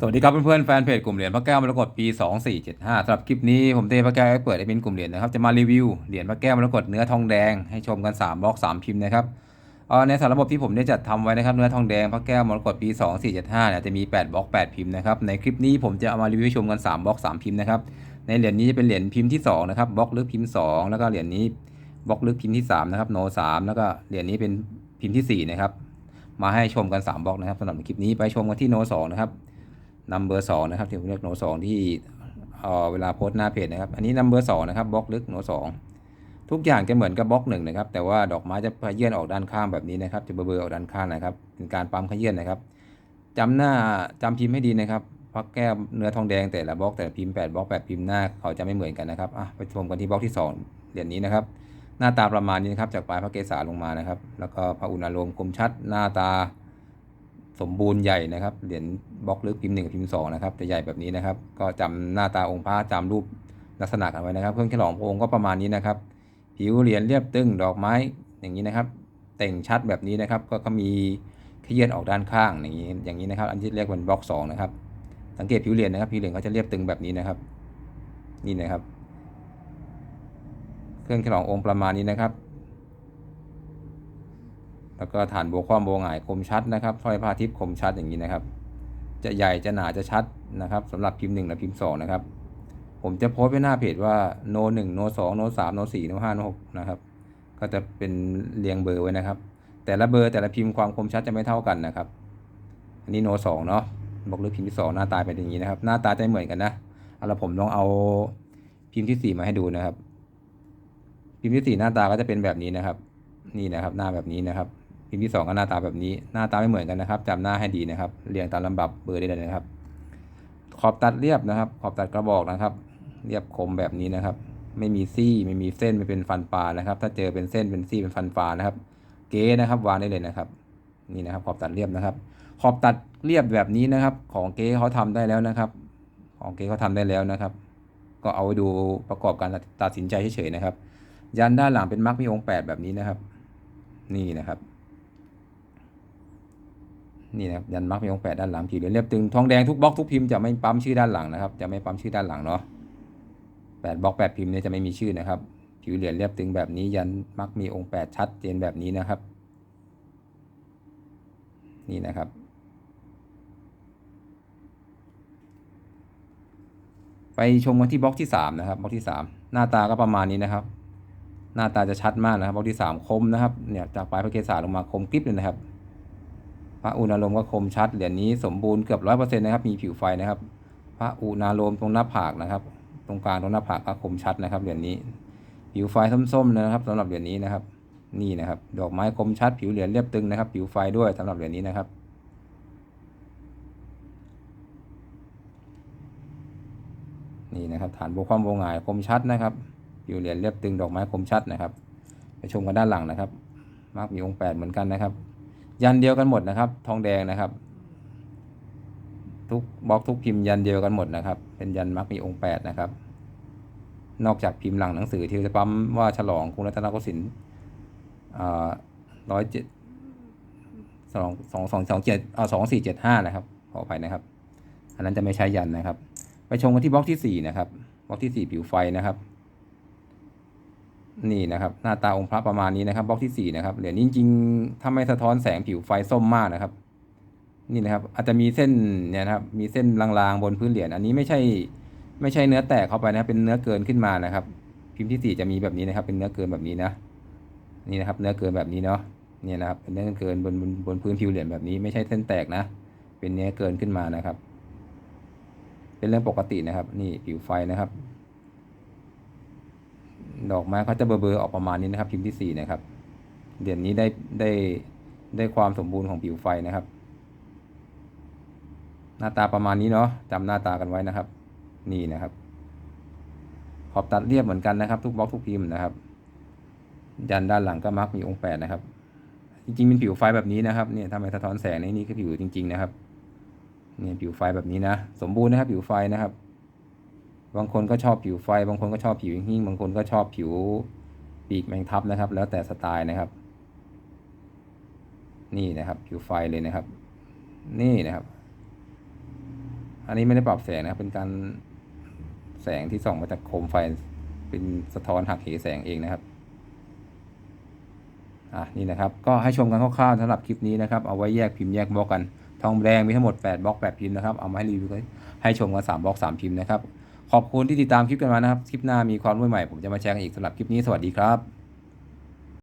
สวัสดีครับเพื่อนๆแฟนเพจกลุ่มเหรียญพระแก้วมรกตปี 2475สำหรับคลิปนี้ผมเต้พระแก้วเปิดให้เป็นกลุ่มเหรียญนะครับจะมารีวิวเหรียญพระแก้วมรกตเนื้อทองแดงให้ชมกัน3บล็อก 3 พิมพ์นะครับในสารระบบที่ผมได้จัดทำไว้นะครับเนื้อทองแดงพระแก้วมรกตปี 2475เนี่ยจะมี 8บล็อก 8 พิมพ์นะครับในคลิปนี้ผมจะเอามารีวิวชมกัน3บล็อก 3 พิมพ์นะครับในเหรียญนี้จะเป็นเหรียญพิมพ์ที่2นะครับบล็อกลึกพิมพ์ 2 แล้วก็เหรียญนี้บล็อกลึกพิมพ์ที่3นะครับโน3แล้วก็เหรียญนี้เป็นพิมพ์ที่สี่นะครับมาให้ชมกัน3บล็อกนะครับสำหรับคลิปนี้ไปชมกันที่โน2นะครับ นัมเบอร์สองนะครับที่ผมเรียกโนสองที่เออเวลาโพสต์หน้าเพจนะครับ อันนี้นัมเบอร์สองนะครับบล็อกลึกโนสองทุกอย่างจะเหมือนกับบล็อกหนึ่งนะครับ แต่ว่าดอกไม้จะขยื่นออกด้านข้างแบบนี้นะครับ จะเบอร์ๆออกด้านข้างนะครับ เป็นการปั๊มขยื่นนะครับจำหน้าจำพิมพ์ให้ดีนะครับพักแก้วเนื้อทองแดงแต่ละบล็อกแต่ละพิมพ์แปดบล็อกแปดพิมพ์หน้าเขาจะไม่เหมือนกันนะครับอะไปชมกันที่บล็อกที่สองเหรียญนี้นะครับ หน้าตาประมาณนี้นะครับจากปลายพระเกศาลงมานะครับ แล้วก็พระอุณาโลมคมชัดหน้าตา สมบูรณ์ใหญ่นะครับ เหรียญบล็อกลึกพิมพ์หนึ่งกับพิมพ์สองนะครับจะใหญ่แบบนี้นะครับ ก็จำหน้าตาองค์พระจำรูปลักษณะกันไว้นะครับ เครื่องฉลองพระองค์ก็ประมาณนี้นะครับ ผิวเหรียญเรียบตึงดอกไม้อย่างนี้นะครับ แต่งชัดแบบนี้นะครับ ก็ก็มีขยื่นออกด้านข้างอย่างนี้อย่างนี้นะครับ อันที่เรียกเป็นบล็อกสองนะครับ สังเกตผิวเหรียญนะครับ ผิวเหรียญเขาจะเรียบตึงแบบนี้นะครับ นี่นะครับ เครื่องฉลององค์ประมาณนี้นะครับ แล้วก็ฐานโบวคว่ำโบวหงายคมชัดนะครับสร้อยพาทิพย์คมชัดอย่างนี้นะครับ จะใหญ่จะหนาจะชัดนะครับสำหรับพิมพ์หนึ่งและพิมพ์สองนะครับ ผมจะโพสต์ไว้หน้าเพจว่าโนหนึ่งโนสองโนสามโนสี่โนห้าโนหกนะครับ ก็จะเป็นเรียงเบอร์ไว้นะครับ แต่ละเบอร์แต่ละพิมพ์ความคมชัดจะไม่เท่ากันนะครับ อันนี้โนสองเนาะบอกเลยพิมพ์ที่สองหน้าตาเป็นอย่างนี้นะครับ หน้าตาจะไม่เหมือนกันนะเอาละผมลองเอาพิมพ์ที่สี่มาให้ดูนะครับ พิมพ์ที่สี่หน้าตาก็จะเป็นแบบนี้นะครับ นี่นะครับ หน้าแบบนี้นะครับ พิมพ์ที่สองก็หน้าตาแบบนี้ หน้าตาไม่เหมือนกันนะครับจำหน้าให้ดีนะครับ เรียงตามลำดับเบอร์ได้เลยนะครับ ขอบตัดเรียบนะครับ ขอบตัดกระบอกนะครับ เรียบคมแบบนี้นะครับ ไม่มีซี่ไม่มีเส้นไม่เป็นฟันปลานะครับ ถ้าเจอเป็นเส้นเป็นซี่เป็นฟันปลานะครับ เก๋นะครับวางได้เลยนะครับนี่นะครับ ขอบตัดเรียบนะครับ ขอบตัดเรียบแบบนี้นะครับ ของเก๋เขาทำได้แล้วนะครับ ของเก๋เขาทำได้แล้วนะครับ ก็เอาไว้ดูประกอบการตัดสินใจเฉยๆนะครับ ยันด้านหลังเป็นมาร์กมีองค์แปดแบบนี้นะครับ นี่นะครับ นี่นะครับยันมาร์กมีองแปดด้านหลังผิวเหรียญเรียบตึงทองแดงทุกบล็อกทุกพิมพ์จะไม่ปั๊มชื่อด้านหลังนะครับ จะไม่ปั๊มชื่อด้านหลังเนาะแปดบล็อกแปดพิมพ์เนี่ยจะไม่มีชื่อนะครับ ผิวเหรียญเรียบตึงแบบนี้ยันมักมีองแปดชัดเจนแบบนี้นะครับ นี่นะครับไปชมกันที่บล็อกที่สามนะครับบล็อกที่สามหน้าตาก็ประมาณนี้นะครับ หน้าตาจะชัดมากนะครับบล็อกที่สามคมนะครับเนี่ยจากปลายพระเกศาลงมาคมกริบเลยนะครับ ระอุณาโลมก็คมชัดเหรียญนี้สมบูรณ์เกือบร้อยเปอร์เซ็นต์นะครับ มีผิวไฟนะครับ พระอุณาโลมตรงหน้าผากนะครับ ตรงกลางตรงหน้าผากก็คมชัดนะครับเหรียญนี้ ผิวไฟส้มๆนะครับสำหรับเหรียญนี้นะครับ นี่นะครับ ดอกไม้คมชัด ผิวเหรียญเรียบตึงนะครับ ผิวไฟด้วยสำหรับเหรียญนี้นะครับนี่นะครับฐานโบความโบหงายคมชัดนะครับผิวเหรียญเรียบตึงดอกไม้คมชัดนะครับ ไปชมกันด้านหลังนะครับ มากมีองค์แปดเหมือนกันนะครับ ยันเดียวกันหมดนะครับ ทองแดงนะครับ ทุกบล็อกทุกพิมพ์ยันเดียวกันหมดนะครับ เป็นยันมักมีองค์แปดนะครับ นอกจากพิมพ์หลังหนังสือที่จะปั๊มว่าฉลองกรุงรัตนโกสินทร์ร้อยเจ็ดสองสองสองสองเจ็ดอ่าสองสี่เจ็ดห้านะครับขออภัยนะครับ อันนั้นจะไม่ใช่ยันนะครับ ไปชมกันที่บล็อกที่สี่นะครับบล็อกที่สี่ผิวไฟนะครับ นี่นะครับหน้าตาองค์พระประมาณนี้นะครับบล็อกที่สี่นะครับเหรียญนี้จริงๆถ้าไม่สะท้อนแสงผิวไฟส้มมากนะครับ นี่นะครับ อาจจะมีเส้นเนี่ยนะครับมีเส้นลางๆบนพื้นเหรียญอันนี้ไม่ใช่ไม่ใช่เนื้อแตกเข้าไปนะครับเป็นเนื้อเกินขึ้นมานะครับ พิมพ์ที่สี่จะมีแบบนี้นะครับ เป็นเนื้อเกินแบบนี้นะนี่นะครับ เนื้อเกินแบบนี้เนาะเนี่ยนะครับเป็นเนื้อเกินบนบนบนพื้นผิวเหรียญแบบนี้ไม่ใช่เส้นแตกนะ เป็นเนื้อเกินขึ้นมานะครับ เป็นเรื่องปกตินะครับ นี่ผิวไฟนะครับ ดอกไม้เขาจะเบลอๆออกประมาณนี้นะครับพิมพ์ที่สี่นะครับเหรียญนี้ได้ได้ได้ความสมบูรณ์ของผิวไฟนะครับ หน้าตาประมาณนี้เนาะจำหน้าตากันไว้นะครับ นี่นะครับ ขอบตัดเรียบเหมือนกันนะครับ ทุกบล็อกทุกพิมพ์นะครับ ยันด้านหลังก็มักมีองค์แปดนะครับ จริงๆเป็นผิวไฟแบบนี้นะครับเนี่ยทำไมสะท้อนแสงในนี่คือผิวจริง ๆ นะครับเนี่ยผิวไฟแบบนี้นะ สมบูรณ์นะครับ ผิวไฟนะครับ บางคนก็ชอบผิวไฟ บางคนก็ชอบผิวหิ้งบางคนก็ชอบผิวปีกแมงทับนะครับ แล้วแต่สไตล์นะครับ นี่นะครับผิวไฟเลยนะครับ นี่นะครับ อันนี้ไม่ได้ปรับแสงนะครับ เป็นการแสงที่ส่องมาจากโคมไฟเป็นสะท้อนหักเหแสงเองนะครับอะนี่นะครับ ก็ให้ชมกันคร่าวๆสำหรับคลิปนี้นะครับ เอาไว้แยกพิมพ์แยกบล็อกกัน ทองแดงมีทั้งหมด8บล็อก8พิมพ์นะครับ เอามาให้รีวิวให้ชมกัน3บล็อก3พิมพ์นะครับ ขอบคุณที่ติดตามคลิปกันมานะครับ คลิปหน้ามีความรู้ใหม่ผมจะมาแชร์กันอีกสำหรับคลิปนี้สวัสดีครับ